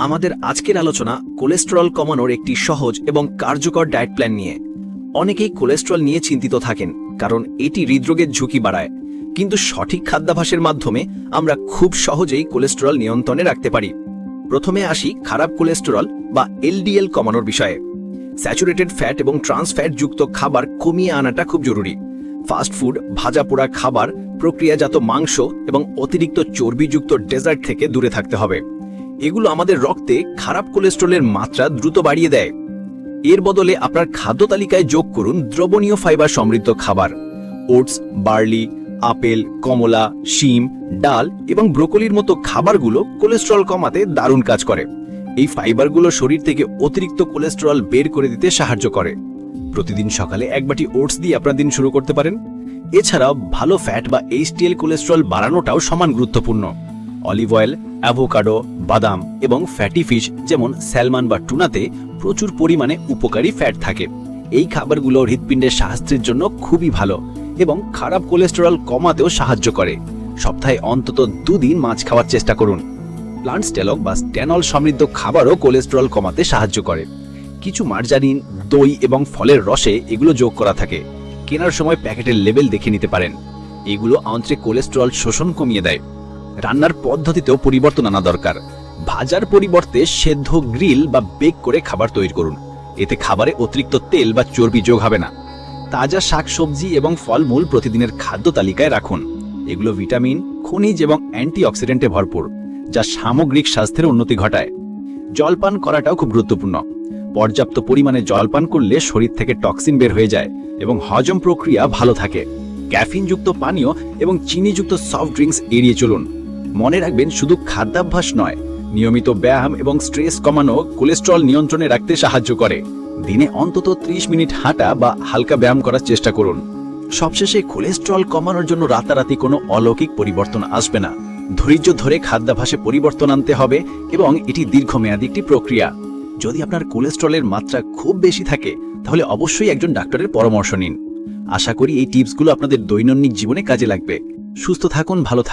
আমাদের আজকের আলোচনা কোলেস্টেরল কমানোর একটি সহজ এবং কার্যকর ডায়েট প্ল্যান নিয়ে। অনেকেই কোলেস্টেরল নিয়ে চিন্তিত থাকেন, কারণ এটি হৃদরোগের ঝুঁকি বাড়ায়। কিন্তু সঠিক খাদ্যাভাসের মাধ্যমে আমরা খুব সহজেই কোলেস্টেরল নিয়ন্ত্রণে রাখতে পারি। প্রথমে আসি খারাপ কোলেস্টেরল বা এলডিএল কমানোর বিষয়ে। স্যাচুরেটেড ফ্যাট এবং ট্রান্স ফ্যাট যুক্ত খাবার কমিয়ে আনাটা খুব জরুরি। ফাস্ট ফুড, ভাজা পোড়া খাবার, প্রক্রিয়াজাত মাংস এবং অতিরিক্ত চর্বিযুক্ত ডেজার্ট থেকে দূরে থাকতে হবে। এগুলো আমাদের রক্তে খারাপ কোলেস্ট্রলের মাত্রা দ্রুত বাড়িয়ে দেয়। এর বদলে আপনার খাদ্য তালিকায় যোগ করুন দ্রবণীয় ফাইবার সমৃদ্ধ খাবার। ওটস, বার্লি, আপেল, কমলা, শিম, ডাল এবং ব্রোকলির মতো খাবারগুলো কোলেস্ট্রল কমাতে দারুণ কাজ করে। এই ফাইবারগুলো শরীর থেকে অতিরিক্ত কোলেস্টেরল বের করে দিতে সাহায্য করে। প্রতিদিন সকালে এক বাটি ওটস দিয়ে আপনার দিন শুরু করতে পারেন। এছাড়াও ভালো ফ্যাট বা এইচটিএল কোলেস্টেরল বাড়ানোটাও সমান গুরুত্বপূর্ণ। অলিভ অয়েল অ্যাভোকাডো বাদাম এবং ফ্যাটি ফিশ যেমন স্যালমান বা টুনাতে প্রচুর পরিমাণে উপকারী ফ্যাট থাকে। এই খাবারগুলো হৃৎপিণ্ডের স্বাস্থ্যের জন্য খুবই ভালো এবং খারাপ কোলেস্টেরল কমাতেও সাহায্য করে। সপ্তাহে অন্তত দুদিন মাছ খাওয়ার চেষ্টা করুন। প্লান্ট স্টেলক বা স্ট্যানল সমৃদ্ধ খাবারও কোলেস্টেরল কমাতে সাহায্য করে। কিছু মার্জারিন দই এবং ফলের রসে এগুলো যোগ করা থাকে। কেনার সময় প্যাকেটের লেবেল দেখে নিতে পারেন। এগুলো আন্ত্রে কোলেস্টেরল শোষণ কমিয়ে দেয়। রান্নার পদ্ধতিতেও পরিবর্তন আনা দরকার। ভাজার পরিবর্তে সেদ্ধ গ্রিল বা বেক করে খাবার তৈরি করুন। এতে খাবারে অতিরিক্ত তেল বা চর্বি যোগ হবে না। তাজা শাকসবজি এবং ফলমূল প্রতিদিনের খাদ্য তালিকায় রাখুন। এগুলো ভিটামিন, খনিজ এবং অ্যান্টিঅক্সিডেন্টে ভরপুর, যা সামগ্রিক স্বাস্থ্যের উন্নতি ঘটায়। জলপান করাটাও খুব গুরুত্বপূর্ণ। পর্যাপ্ত পরিমাণে জলপান করলে শরীর থেকে টক্সিন বের হয়ে যায় এবং হজম প্রক্রিয়া ভালো থাকে। ক্যাফিনযুক্ত পানীয় এবং চিনিযুক্ত সফট ড্রিঙ্কস এড়িয়ে চলুন। মনে রাখবেন, শুধু খাদ্যাভ্যাস নয়, নিয়মিত ব্যায়াম এবং স্ট্রেস কমানো কোলেস্ট্রল নিয়ন্ত্রণে রাখতে সাহায্য করে। দিনে অন্তত 30 মিনিট হাঁটা বা হালকা ব্যায়াম করার চেষ্টা করুন। সবশেষে কোলেস্ট্রল কমানোর জন্য রাতারাতি কোনো অলৌকিক পরিবর্তন আসবে না। ধৈর্য ধরে খাদ্যাভ্যাসে পরিবর্তন আনতে হবে এবং এটি দীর্ঘমেয়াদী একটি প্রক্রিয়া। যদি আপনার কোলেস্ট্রলের মাত্রা খুব বেশি থাকে, তাহলে অবশ্যই একজন ডাক্তারের পরামর্শ নিন। আশা করি এই টিপসগুলো আপনাদের দৈনন্দিন জীবনে কাজে লাগবে। সুস্থ থাকুন, ভালো থাকুন।